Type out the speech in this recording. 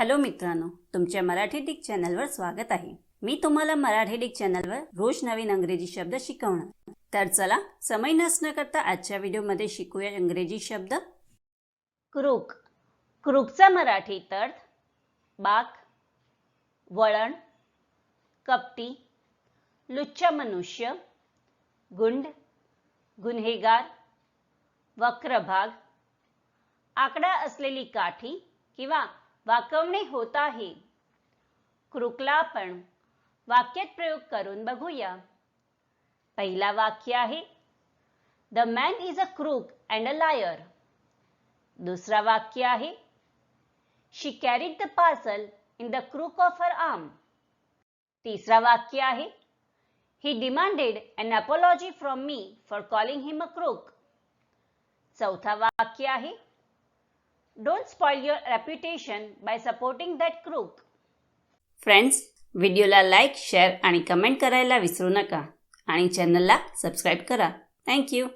Hello मित्रांनो तुमच्या Marathi Dick चॅनलवर स्वागत आहे. मी तुम्हाला मराठी डिक चॅनलवर रोज नवीन अंग्रेजी शब्द शिकवणार. तर चला समय नसणं करता आजच्या व्हिडिओमध्ये शिकूया इंग्रजी शब्द. क्रूक. क्रूकचा मराठी अर्थ बाक वळण कपटी लुच्चा मनुष्य गुंड गुन्हेगार वक्रभाग आकडा असलेली काठी किंवा वाकवणे होत आहे. क्रुकला आपण वाक्यात प्रयोग करून बघूया. पहिला वाक्य आहे the man is a crook and a liar दुसरा वाक्य आहे she carried the parcel in the crook of her arm तिसरा वाक्य आहे he demanded an apology from me for calling him a crook चौथा वाक्य आहे Don't spoil your reputation by supporting that crook friends व्हिडिओला लाईक शेअर आणि comment करायला विसरू नका. आणि चॅनलला सबस्क्राईब करा. थँक्यू